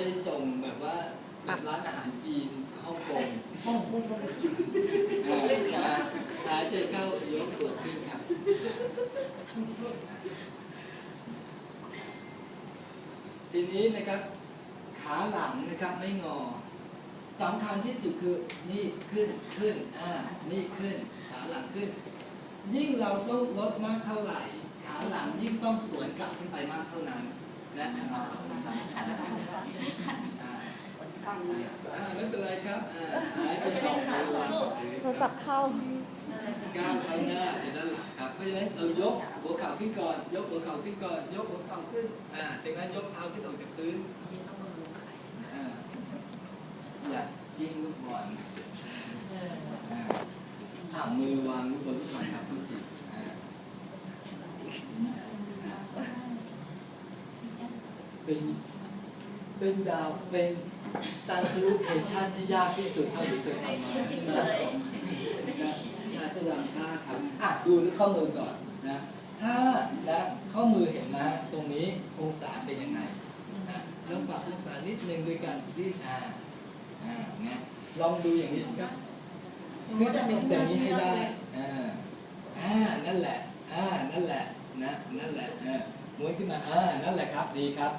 ช้ส่งแบบว่าแบบร้านอาหารจีนฮ่องกงป้องป้องป้ออนะหายใจเข้ายกตัวขึ้นครับทีนี้นะครับ ขาหลังนะครับไม่งอสำคัญที่สุดคือนี่ขึ้นขึ้นอ่านี่ขึ้น ขาหลังขึ้น ยิ่งเราต้องลดมากเท่าไหร่ ขาหลังยิ่งต้องสวนกลับขึ้นไปมากเท่านั้นนะครับ อ่าไม่เป็นไรครับอ่าหายใจออกไปวางโทรศัพท์เข้า ก้าวไปหน้าไปด้านหลังครับ เพราะฉะนั้นเรายกหัวเข่าขึ้นก่อน ยกหัวเข่าขึ้นก่อน ยกหัวเข่าขึ้น อ่า จากนั้นยกเท้าขึ้นออกจากพื้นอ่าอย่ายิงลูกบอลอ่าอ่ามือวางบนลูกบอลครับทุกทีอ่าอ่าเป็น เป็นดาวเป็นซันซูเทชันที่ยากที่สุดเท่าที่เคยทำมาที่มาชาตุลังค่าครับอะดูที่ข้อมือก่อนนะ ถ้าและข้อมือเห็นนะตรงนี้องศาเป็นยังไงอะลองปรับองศานิดนึงด้วยกันที่อ่าอ่านะลองดูอย่างนี้ครับคือจะเป็นแบบนี้ให้ได้อ่าอ่านั่นแหละอ่านั่นแหละนะนั่นแหละเออม้วนขึ้นมาอ่านั่นแหละครับดีครับ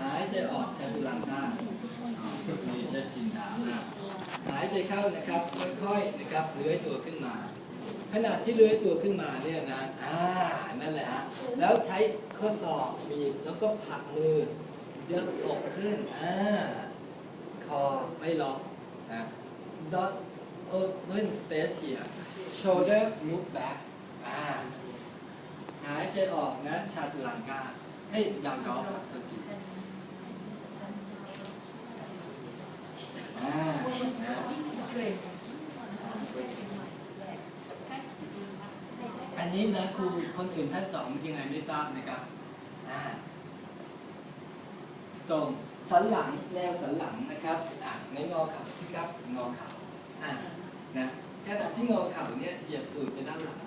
หายใจออกใช้พลังท่านี่ใช้ชินดาอะหายใจเข้านะครับค่อยๆนะครับเลื้อยตัวขึ้นมา ขณะที่เลื้อยตัวขึ้นมาเนี่ยนะอ่านั่นแหละฮะแล้วใช้ข้อศอกบีบแล้วก็ผลักมือยกอกขึ้นอ่าคอไม่ล็อกนะ dot open space here shoulder move back อ่าหายใจออกนะชาตุลังกาให้ยาวยาวครับันนี้นะครูคนอื่นท่านสอนยังไงไม่ทราบนะครับตรงสันหลังแนวสันหลังนะครับอะในงอเข่าที่ครับงอเข่าอะนะขณะที่งอเข่าเนี้ยเหยียบตื่นไปด้านหลัง